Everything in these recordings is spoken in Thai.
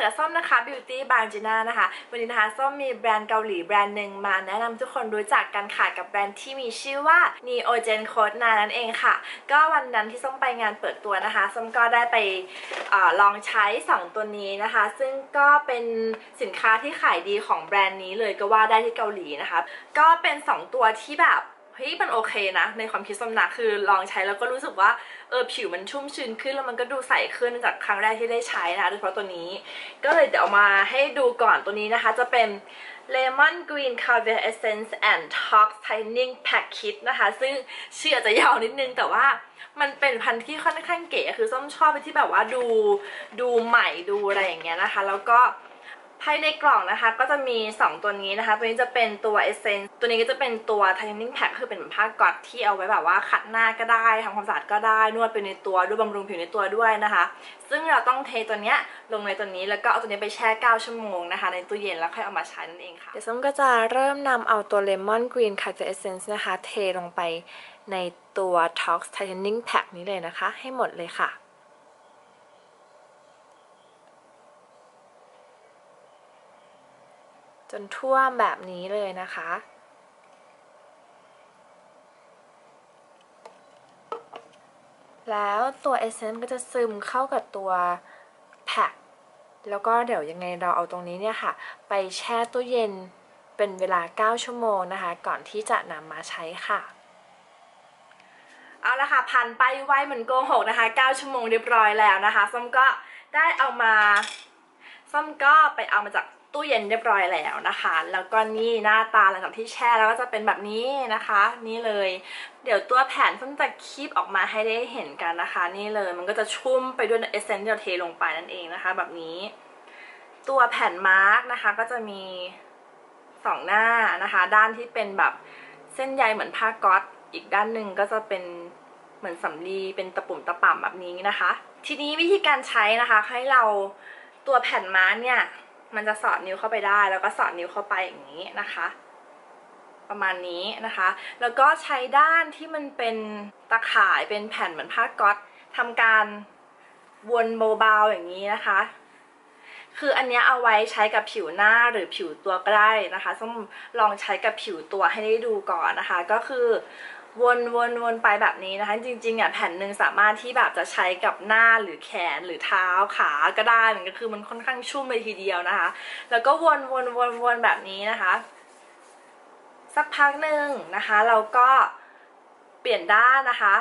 อยู่กับส้มนะคะ Beauty b a n g i n a นะคะ วันนี้นะคะส้มมีแบรนด์เกาหลีแบรนด์หนึ่งมาแนะนำทุกคนรู้จักกันค่ะกับแบรนด์ที่มีชื่อว่า Neogen Code นานั่นเองค่ะ ก็วันนั้นที่ส้มไปงานเปิดตัวนะคะ ส้มก็ได้ไปอลองใช้ 2 ตัวนี้นะคะ ซึ่งก็เป็นสินค้าที่ขายดีของแบรนด์นี้เลยก็ว่าได้ที่เกาหลีนะคะ ก็เป็น 2 ตัวที่แบบ เฮ้ยมันโอเคนะ ในความคิดส้มนะคือลองใช้แล้วก็รู้สึกว่าเออผิวมันชุ่มชื้นขึ้นแล้วมันก็ดูใสขึ้นจากครั้งแรกที่ได้ใช้นะโดยเฉพาะตัวนี้ ก็เลยเดี๋ยวมาให้ดูก่อนตัวนี้นะคะ จะเป็น Lemon Green Caviar Essence and Tox Tightening Pack Kit นะคะ ซึ่งชื่ออาจจะยาวนิดนึงแต่ว่ามันเป็นพันธุ์ที่ค่อนข้างเก๋คือส้มชอบไปที่แบบว่าดูดูใหม่ดูอะไรอย่างเงี้ยนะคะ แล้วก็ ภายในกล่องนะคะก็จะมี 2 ตัวนี้นะคะ ตัวนี้จะเป็นตัว Essence ตัวนี้ก็จะเป็นตัว Tightening Pack คือเป็นเหมือนผ้าก๊อตที่เอาไว้แบบว่าขัดหน้าก็ได้ทำความสะอาดก็ได้ นวดไปในตัวด้วยบำรุงผิวในตัวด้วยนะคะ ซึ่งเราต้องเทตัวเนี้ยลงในตัวนี้แล้วก็เอาตัวนี้ไปแช่ 9 ชั่วโมงนะคะ ในตู้เย็นแล้วค่อยเอามาใช้นั่นเองค่ะ เดี๋ยวส้มก็จะเริ่มนำเอาตัว Lemon Green c a t Essence นะคะ เทลงไปในตัว Tox Tightening Pack นี้เลยนะคะ ให้หมดเลยค่ะ จนท่วมแบบนี้เลยนะคะ แล้วตัวเอเซนต์ก็จะซึมเข้ากับตัวแพ็คแล้วก็เดี๋ยวยังไงเราเอาตรงนี้เนี่ยค่ะ ไปแช่ตู้เย็นเป็นเวลา 9 ชั่วโมงนะคะ ก่อนที่จะนำมาใช้ค่ะเอาละค่ะผ่านไปไวเหมือนโกหกนะคะ 9 ชั่วโมงเรียบร้อยแล้วนะคะส้มก็ได้เอามาส้มก็ไปเอามาจาก ตู้เย็นเรียบร้อยแล้วนะคะ แล้วก็นี่หน้าตาหลังจากที่แช่แล้วก็จะเป็นแบบนี้นะคะ นี่เลย เดี๋ยวตัวแผ่นส้มจะคีบออกมาให้ได้เห็นกันนะคะ นี่เลยมันก็จะชุ่มไปด้วยเอเซนต์ที่เราเทลงไปนั่นเองนะคะ แบบนี้ ตัวแผ่นมาร์กนะคะก็จะมีสองหน้านะคะ ด้านที่เป็นแบบเส้นใยเหมือนผ้าก๊อตอีกด้านหนึ่งก็จะเป็นเหมือนสำลีเป็นตะปุ่มตะป่ำแบบนี้นะคะ ทีนี้วิธีการใช้นะคะ ให้เราตัวแผ่นมาร์กเนี่ย มันจะสอดนิ้วเข้าไปได้ แล้วก็สอดนิ้วเข้าไปอย่างนี้นะคะ ประมาณนี้นะคะ แล้วก็ใช้ด้านที่มันเป็นตะข่ายเป็นแผ่นเหมือนผ้าก๊อตทำการวนเบาๆอย่างนี้นะคะ คืออันนี้เอาไว้ใช้กับผิวหน้าหรือผิวตัวก็ได้นะคะส้มลองใช้กับผิวตัวให้ได้ดูก่อนนะคะ ก็คือ วนวนวนไปแบบนี้นะคะ จริงๆอะแผ่นหนึ่งสามารถที่แบบจะใช้กับหน้าหรือแขนหรือเท้าขาก็ได้มันก็คือมันค่อนข้างชุ่มเลยทีเดียวนะคะ แล้วก็วนวนวนวนแบบนี้นะคะ สักพักหนึ่งนะคะ เราก็เปลี่ยนด้านนะคะ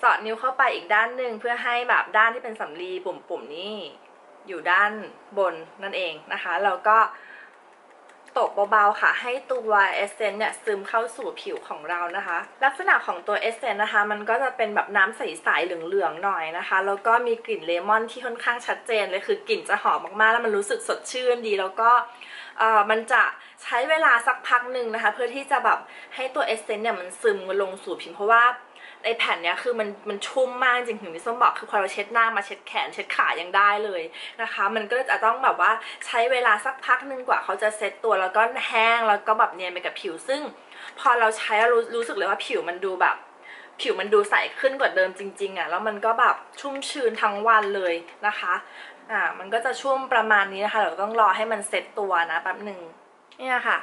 สอดนิ้วเข้าไปอีกด้านหนึ่งเพื่อให้แบบด้านที่เป็นสำลีปุ่มๆนี่อยู่ด้านบนนั่นเองนะคะ แล้วก็ ตบเบาๆค่ะ ให้ตัวเอเซนเนี่ยซึมเข้าสู่ผิวของเรานะคะ ลักษณะของตัวเอเซนนะคะ มันก็จะเป็นแบบน้ำใสๆเหลืองๆหน่อยนะคะ แล้วก็มีกลิ่นเลมอนที่ค่อนข้างชัดเจนเลยคือกลิ่นจะหอมมากๆ แล้วมันรู้สึกสดชื่นดี แล้วก็เอ่อมันจะใช้เวลาสักพักหนึ่งนะคะ เพื่อที่จะแบบให้ตัวเอเซนเนี่ยมันซึมลงสู่ผิวเพราะว่า ในแผ่นเนี้ยคือมันมันชุ่มมากจริงถึงที่ส้มบอกคือพอเราเช็ดหน้ามาเช็ดแขนเช็ดขายังได้เลยนะคะ มันก็จะต้องแบบว่าใช้เวลาสักพักนึงกว่าเขาจะเซ็ตตัวแล้วก็แห้งแล้วก็แบบเนียนไปกับผิว ซึ่ง พอเราใช้แล้วรู้รู้สึกเลยว่าผิวมันดูแบบ ผิวมันดูใสขึ้นกว่าเดิมจริง ๆอะแล้วมันก็แบบชุ่มชื้นทั้งวันเลยนะคะอ่ามันก็จะชุ่มประมาณนี้นะคะเราต้องรอให้มันเซ็ตตัวนะแป๊บหนึ่งเนี่ยค่ะ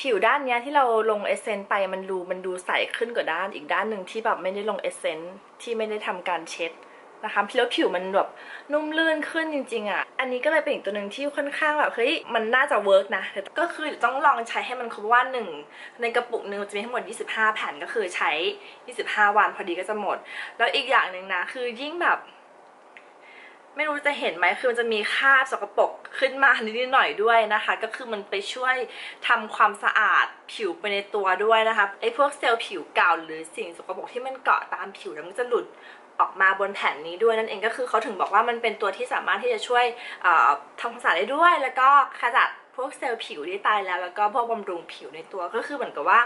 ผิวด้านเนี้ยที่เราลงเอเซนต์ไปมันดูมันดูใสขึ้นกว่าด้านอีกด้านหนึ่งที่แบบไม่ได้ลงเอเซนต์ที่ไม่ได้ทำการเช็ดนะคะแล้วผิวมันแบบนุ่มลื่นขึ้นจริงๆอะ อันนี้ก็เลยเป็นอีกตัวหนึ่งที่ค่อนข้างแบบเฮ้ยมันน่าจะเวิร์กนะ ก็คือต้องลองใช้ให้มันครบว่าหนึ่งในกระปุกหนึ่งจะมีทั้งหมด 25 แผ่นก็คือใช้ 25 วันพอดีก็จะหมด แล้วอีกอย่างหนึ่งนะคือยิ่งแบบ ไม่รู้จะเห็นไหมคือมันจะมีคราบสกปรกขึ้นมานิดหน่อยด้วยนะคะ ก็คือมันไปช่วยทำความสะอาดผิวไปในตัวด้วยนะคะไอ้พวกเซลล์ผิวเก่าหรือสิ่งสกปรกที่มันเกาะตามผิวแล้วมันจะหลุดออกมาบนแผ่นนี้ด้วยนั่นเองก็คือเขาถึงบอกว่ามันเป็นตัวที่สามารถที่จะช่วยทำความสะอาดได้ด้วย แล้วก็ขจัด วกเซลล์ผิวที่ตายแล้ว แล้วก็พวกบำรุงผิวในตัวก็คือเหมือนกับว่า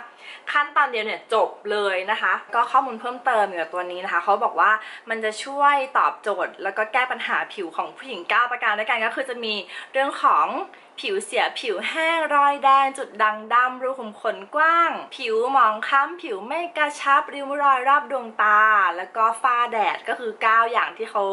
ขั้นตอนเดียวเนี่ยจบเลยนะคะ ก็ข้อมูลเพิ่มเติมเกี่ยวกับตัวนี้นะคะเขาบอกว่ามันจะช่วยตอบโจทย์ แล้วก็แก้ปัญหาผิวของผู้หญิง 9 ประการด้วยกันก็คือจะมีเรื่องของผิวเสียผิวแห้งรอยแดง จุดด่างดำรูขุมขนกว้าง ผิวหมองคล้ำผิวไม่กระชับริ้วรอยรอบดวงตา แล้วก็ฝ้าแดดก็คือ 9 อย่างที่เขา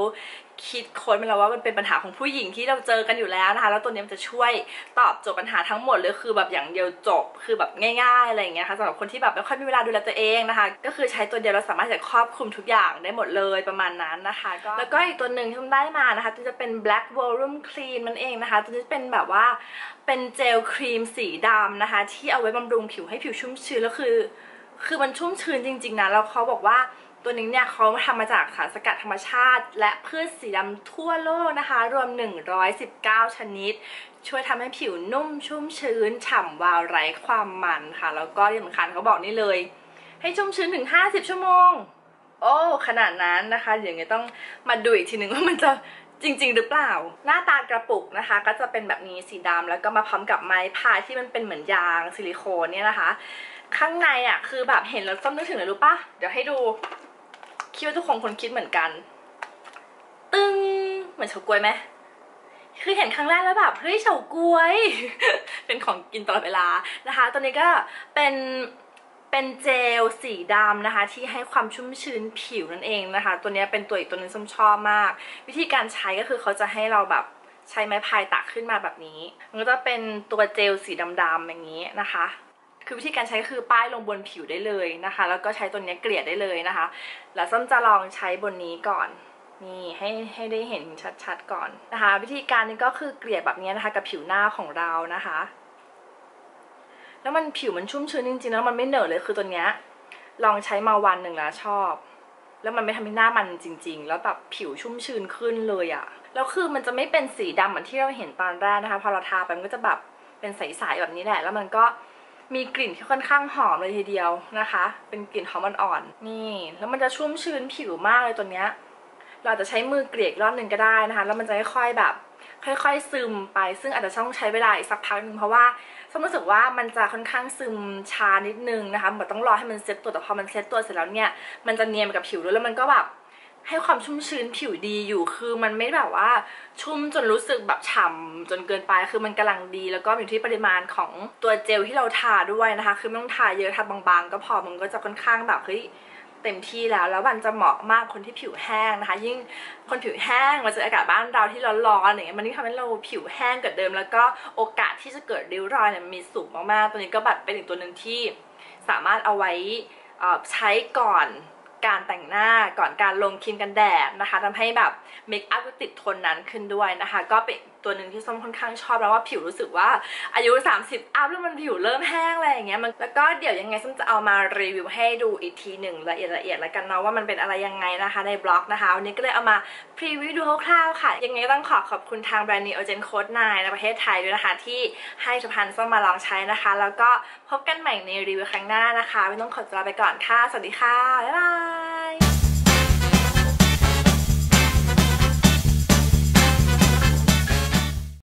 คิดค้นมาแล้วว่ามันเป็นปัญหาของผู้หญิงที่เราเจอกันอยู่แล้วนะคะ แล้วตัวนี้มันจะช่วยตอบโจทย์ปัญหาทั้งหมดเลยคือแบบอย่างเดียวจบคือแบบง่ายๆอะไรอย่างเงี้ยค่ะสำหรับคนที่แบบไม่ค่อยมีเวลาดูแลตัวเองนะคะ ก็คือใช้ตัวเดียวเราสามารถจะครอบคลุมทุกอย่างได้หมดเลยประมาณนั้นนะคะก็แล้วก็อีกตัวหนึ่งที่ผมได้มานะคะตัวจะเป็น black volume clean มันเองนะคะ ตัวนี้เป็นแบบว่าเป็นเจลครีมสีดำนะคะ ที่เอาไว้บำรุงผิวให้ผิวชุ่มชื้นแล้วคือ คือมันชุ่มชื้นจริงๆนะแล้วเขาบอกว่า ตัวนี้เนี่ยเขาทำมาจากสารสกัดธรรมชาติ และพืชสีดำทั่วโลกนะคะ รวม 119 ชนิด ช่วยทำให้ผิวนุ่มชุ่มชื้น ฉ่ำวาวไร้ความมันค่ะ แล้วก็ที่สำคัญเขาบอกนี่เลย ให้ชุ่มชื้นถึง 50 ชั่วโมง โอ้ขนาดนั้นนะคะเดี๋ยวไงต้องมาดูอีกทีหนึ่งว่ามันจะจริง ๆ หรือเปล่า หน้าตากระปุกนะคะ ก็จะเป็นแบบนี้สีดำแล้วก็มาพร้อมกับไม้พายที่มันเป็นเหมือนยางซิลิโคนเนี่ยนะคะ ข้างในอะคือแบบเห็นแล้วส้มนึกถึงเลยรู้ปะเดี๋ยวให้ดู คิดว่าทุกคนคนคิดเหมือนกัน ตึงเหมือนเฉาก๊วยไหมคือเห็นครั้งแรกแล้วแบบเฮ้ยเฉาก๊วย เป็นของกินตลอดเวลานะคะตัวนี้ก็เป็นเป็นเจลสีดำนะคะ ที่ให้ความชุ่มชื้นผิวนั่นเองนะคะ ตัวนี้เป็นตัวอีกตัวหนึงส้มชอบมาก วิธีการใช้ก็คือเขาจะให้เราแบบใช้ไม้พายตักขึ้นมาแบบนี้ มันก็จะเป็นตัวเจลสีดำๆอย่างนี้นะคะ คือวิธีการใช้ก็คือป้ายลงบนผิวได้เลยนะคะ แล้วก็ใช้ตัวนี้เกลี่ยได้เลยนะคะ แล้วส้มจะลองใช้บนนี้ก่อนนี่ให้ให้ได้เห็นชัดๆก่อนนะคะ วิธีการนี้ก็คือเกลี่ยแบบนี้นะคะกับผิวหน้าของเรานะคะ แล้วมันผิวมันชุ่มชื้นจริงๆแล้วมันไม่เหนอะเลยคือตัวเนี้ยลองใช้มาวันหนึ่งแล้วชอบ แล้วมันไม่ทำให้หน้ามันจริง ๆ แล้วแบบผิวชุ่มชื้นขึ้นเลยอะแล้วคือมันจะไม่เป็นสีดำเหมือนที่เราเห็นตอนแรกนะคะ พอเราทาไปมันก็จะแบบเป็นใสๆแบบนี้แหละ แล้วมันก็ มีกลิ่นที่ค่อนข้างหอมเลยทีเดียวนะคะ เป็นกลิ่นหอมอ่อนๆนี่ แล้วมันจะชุ่มชื้นผิวมากเลยตัวเนี้ย เราอาจจะใช้มือเกลี่ยกรอบหนึ่งก็ได้นะคะ แล้วมันจะค่อยๆแบบ ค่อย ๆ ซึมไป ซึ่งอาจจะต้องใช้เวลาอีกสักพักหนึ่งเพราะว่าสมรู้สึกว่ามันจะค่อนข้างซึมช้านิดนึงนะคะ เหมือนต้องรอให้มันเซ็ตตัวแต่พอมันเซ็ตตัวเสร็จแล้วเนี่ย มันจะเนียนไปกับผิวด้วยแล้วมันก็แบบ ให้ความชุ่มชื้นผิวดีอยู่คือมันไม่แบบว่าชุ่มจนรู้สึกแบบฉ่ำจนเกินไปคือมันกำลังดี แล้วก็อยู่ที่ปริมาณของตัวเจลที่เราทาด้วยนะคะ คือไม่ต้องทาเยอะทาบางๆ ก็พอมันก็จะค่อนข้างแบบเฮ้ยเต็มที่แล้วแล้วมันจะเหมาะมากคนที่ผิวแห้งนะคะ ยิ่งคนผิวแห้งมาเจออากาศบ้านเราที่ร้อนๆอย่างเงี้ยมันยิ่ทำให้เราผิวแห้งกว่าเดิม แล้วก็โอกาสที่จะเกิดริ้วรอยเนี่ยมันมีสูงมากๆตัวนี้ก็แบบเป็นอีกตัวหนึ่งที่สามารถเอาไว้อ่อใช้ก่อน การแต่งหน้าก่อนการลงครีมกันแดดนะคะทำให้แบบเมคอัพติดทนนานขึ้นด้วยนะคะ ก็เป็นตัวหนึ่งที่ส้มค่อนข้างชอบแล้วว่าผิวรู้สึกว่าอายุ 30 อัพแล้วมันผิวเริ่มแห้งอะไรอย่างเงี้ยมันแล้วก็เดี๋ยวยังไงส้มจะเอามารีวิวให้ดูอีกทีหนึ่งละเอียดละเอียดแล้วกันเนาะว่ามันเป็นอะไรยังไงนะคะในบล็อกนะคะวันนี้ก็เลยเอามาพรีวิวดูคร่าวๆค่ะ ยังไงต้องขอขอบคุณทางแบรนด์นีโอเจนโค้ดนในประเทศไทยด้วยนะคะที่ให้สุพรรณส้มมาลองใช้นะคะ แล้วก็พบกันใหม่ในรีวิวครั้งหน้านะคะไม่ต้องขอตัวลาไปก่อนค่ะสวัสดีค่ะบ๊ายบาย